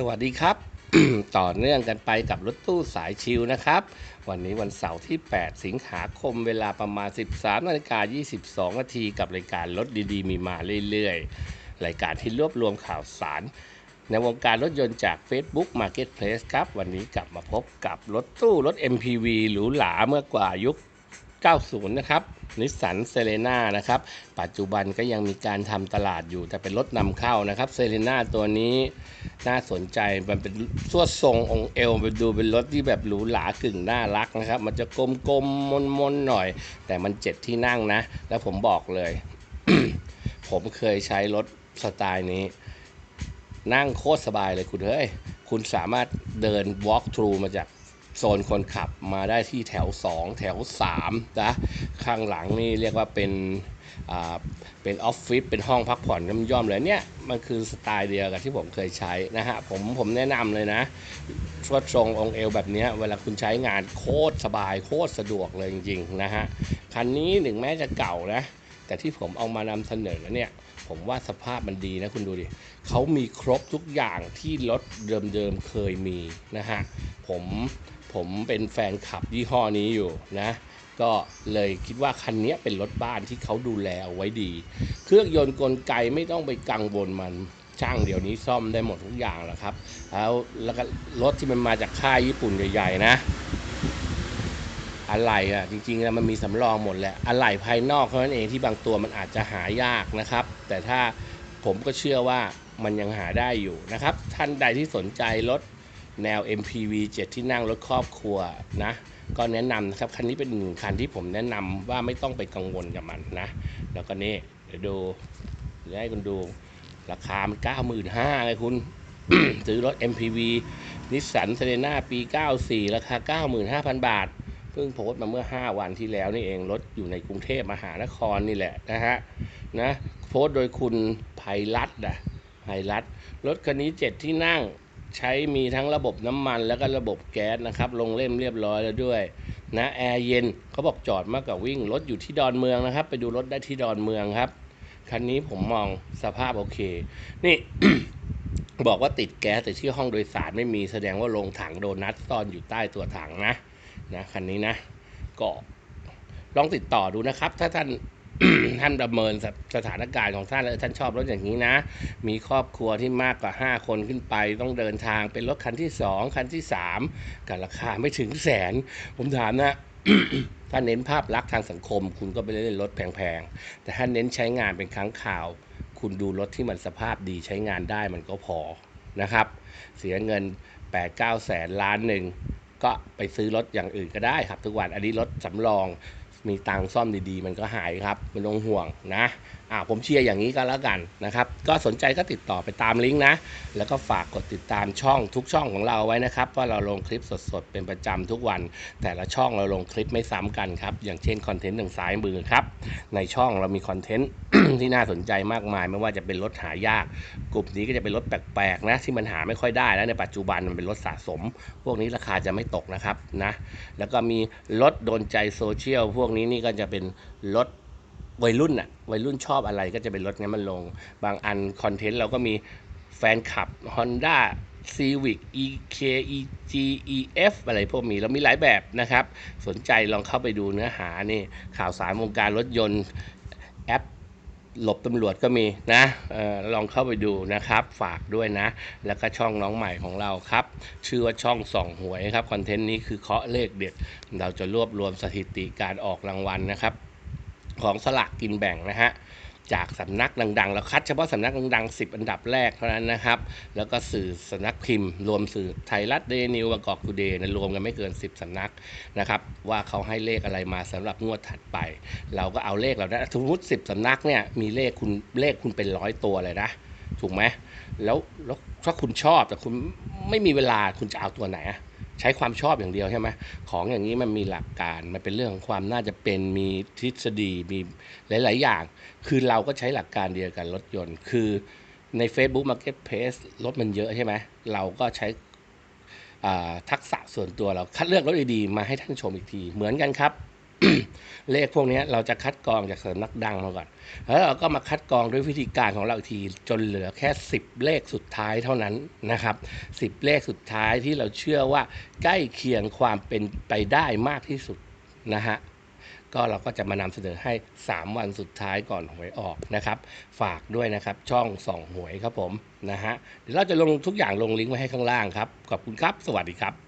สวัสดีครับ ต่อเนื่องกันไปกับรถตู้สายชิลนะครับ วันนี้วันเสาร์ที่ 8 สิงหาคมเวลาประมาณ 13นาฬิกา22นาทีกับรายการรถดีๆ มีมาเรื่อยๆ รายการที่รวบรวมข่าวสาร ในวงการรถยนต์จาก Facebook Marketplace ครับ วันนี้กลับมาพบกับรถตู้รถ MPV หรูหราเมื่อกว่ายุค 90 นะครับนิสสันเซเลนานะครับ ปัจจุบันก็ยังมีการทำตลาดอยู่แต่เป็นรถนำเข้านะครับเซเลนาตัวนี้ น่าสนใจมันเป็นสวดทรงองค์เอวไปดูเป็นรถที่แบบหรูหรากึ่งน่ารักนะครับ มันจะกลมๆมนๆหน่อย แต่มันเจ็ดที่นั่งนะ แล้วผมบอกเลย ผมเคยใช้รถสไตล์นี้ นั่งโคตรสบายเลยคุณเฮ้ย คุณสามารถเดิน walk through มาจาก โซนคนขับมาได้ที่แถว 2 แถว3นะข้างหลังนี่เรียกว่าเป็นอ่าเป็นออฟฟิศเป็นห้องพักผ่อนย่อมๆเลยเนี่ยมันคือสไตล์เดียวกับที่ผมเคยใช้นะฮะผมผมแนะนำเลยนะชวดทรงองเอวแบบนี้เวลาคุณใช้งานโคตรสบายโคตรสะดวกเลยจริงๆนะฮะคันนี้หนึ่งแม้จะเก่านะ แต่ที่ผมเอามานำเสนอเนี่ยผมว่าสภาพมันดีนะคุณดูดิ เขามีครบทุกอย่างที่รถเดิมๆเคยมีนะฮะ ผม ผมเป็นแฟนขับยี่ห้อนี้อยู่นะ ก็เลยคิดว่าคันนี้เป็นรถบ้านที่เขาดูแลเอาไว้ดี เครื่องยนต์กลไกไม่ต้องไปกังวลมันช่างเดี๋ยวนี้ซ่อมได้หมดทุกอย่างแหละครับ แล้วแล้วก็รถที่มันมาจากค่ายญี่ปุ่นใหญ่ๆนะ อะไหล่อะจริงๆแล้วมันมีสำรองหมดแหละอะไหล่ภายนอกเท่านั้นเองที่บางตัวมันอาจจะหายากนะครับ แต่ถ้าผมก็เชื่อว่ามันยังหาได้อยู่นะครับ ท่านใดที่สนใจรถ แนว MPV 7 ที่นั่งรถครอบครัวนะก็แนะนำนะครับคันนี้เป็นหนึ่งคันที่ผมแนะนำว่าไม่ต้องไปกังวลกับมันนะ แล้วก็นี่เดี๋ยวดูเดี๋ยวให้คุณดูราคามัน95,000ไงคุณ ซื้อรถ MPV นิสสันเซเลนาปี 94 ราคา 95,000 บาท เพิ่งโพสต์มาเมื่อ 5 วันที่แล้วนี่เอง รถอยู่ในกรุงเทพมหานครนี่แหละนะฮะนะโพสต์โดยคุณไพรัตน์อะไพรัตรถคันนี้ 7 ที่นั่ง ใช้มีทั้งระบบน้ำมันแล้วก็ระบบแก๊สนะครับ ลงเล่มเรียบร้อยแล้วด้วยนะแอร์เย็นเขาบอกจอดมากกว่าวิ่งรถอยู่ที่ดอนเมืองนะครับ ไปดูรถได้ที่ดอนเมืองครับ คันนี้ผมมองสภาพโอเค นี่ บอกว่าติดแก๊สแต่ที่ห้องโดยสารไม่มีแสดงว่าลงถังโดนัทซ่อนอยู่ใต้ตัวถังนะนะคันนี้นะก็ลองติดต่อดูนะครับ ถ้าท่าน ท่านประเมินสถานการณ์ของท่านแล้วท่านชอบรถอย่างนี้นะ มีครอบครัวที่มากกว่า 5 คนขึ้นไป ต้องเดินทางเป็นรถคันที่ 2 คันที่ 3กับราคาไม่ถึงแสน ผมถามนะถ้าเน้นภาพลักษณ์ทางสังคม คุณก็ไปเล่นรถแพงๆ แต่ถ้าเน้นใช้งานเป็นครั้งข่าว คุณดูรถที่มันสภาพดีใช้งานได้มันก็พอนะครับ เสียเงิน 8 9 แสนล้านหนึ่งก็ไปซื้อรถอย่างอื่นก็ได้ครับทุกวันอันนี้รถสำรอง มีตังซ่อมดีๆ มันก็หายครับไม่ต้องห่วงนะอ่าผมเชียร์อย่างนี้ก็แล้วกันนะครับ ก็สนใจก็ติดต่อไปตามลิงก์นะ แล้วก็ฝากกดติดตามช่องทุกช่องของเราไว้นะครับว่าเราลงคลิปสดๆ เป็นประจำทุกวัน แต่ละช่องเราลงคลิปไม่ซ้ำกันครับ อย่างเช่นคอนเทนต์ทางซ้ายมือครับ ในช่องเรามีคอนเทนต์ที่น่าสนใจมากมาย ไม่ว่าจะเป็นรถหายาก กลุ่มนี้ก็จะเป็นรถแปลกๆนะที่มันหาไม่ค่อยได้แล้วในปัจจุบันมันเป็นรถสะสม พวกนี้ราคาจะไม่ตกนะครับนะแล้วก็มีรถโดนใจโซเชียลพวกนี้นี่ก็จะเป็นรถวัยรุ่นอะวัยรุ่นชอบอะไรก็จะเป็นรถนี้มันลง บางอันคอนเทนต์เราก็มีแฟนคลับ Honda Civic EK EG EF อะไรพวกมีเรามีหลายแบบนะครับ สนใจลองเข้าไปดูเนื้อหานี่ข่าวสารวงการรถยนต์แอป หลบตำรวจก็มีนะออลองเข้าไปดูนะครับ ฝากด้วยนะ แล้วก็ช่องน้องใหม่ของเราครับ ชื่อว่าช่องส่องหวยครับ คอนเทนต์นี้คือเคาะเลขเด็ด เราจะรวบรวมสถิติการออกรางวัลนะครับ ของสลากกินแบ่งนะฮะ จากสำนักดังๆ เราคัดเฉพาะสำนักดังๆ 10 อันดับแรกเท่านั้นนะครับ แล้วก็สื่อสำนักพิมพ์ รวมสื่อไทยรัฐเดนิวบางกอกทูเดย์รวมกันไม่เกิน 10สำนักนะครับ ว่าเขาให้เลขอะไรมาสำหรับงวดถัดไป เราก็เอาเลขเราได้สมมติ10สำนักเนี่ยมีเลขคุณเลขคุณเป็นร้อยตัวเลยนะถูกไหมแล้วแล้วถ้าคุณชอบแต่คุณไม่มีเวลาคุณจะเอาตัวไหนอะ ใช้ความชอบอย่างเดียวใช่ไหมของอย่างนี้มันมีหลักการมันเป็นเรื่องของความน่าจะเป็นมีทฤษฎีมีหลาย ๆ อย่าง คือเราก็ใช้หลักการเดียวกันรถยนต์ คือใน Facebook Marketplace รถมันเยอะใช่ไหมเราก็ใช้ทักษะส่วนตัวเราคัดเลือกรถดีๆมาให้ท่านชมอีกที เหมือนกันครับ เลขพวกนี้เราจะคัดกรองจากสำนักดังมาก่อน แล้วเราก็มาคัดกรองด้วยวิธีการของเราอีกทีจนเหลือแค่ 10 เลขสุดท้ายเท่านั้นนะครับ 10 เลขสุดท้ายที่เราเชื่อว่าใกล้เคียงความเป็นไปได้มากที่สุดนะฮะก็เราก็จะมานำเสนอให้ 3 วันสุดท้ายก่อนหวยออกนะครับ ฝากด้วยนะครับช่องส่องหวยครับผมนะฮะเดี๋ยวเราจะลงทุกอย่างลงลิงก์ไว้ให้ข้างล่างครับ ขอบคุณครับ สวัสดีครับ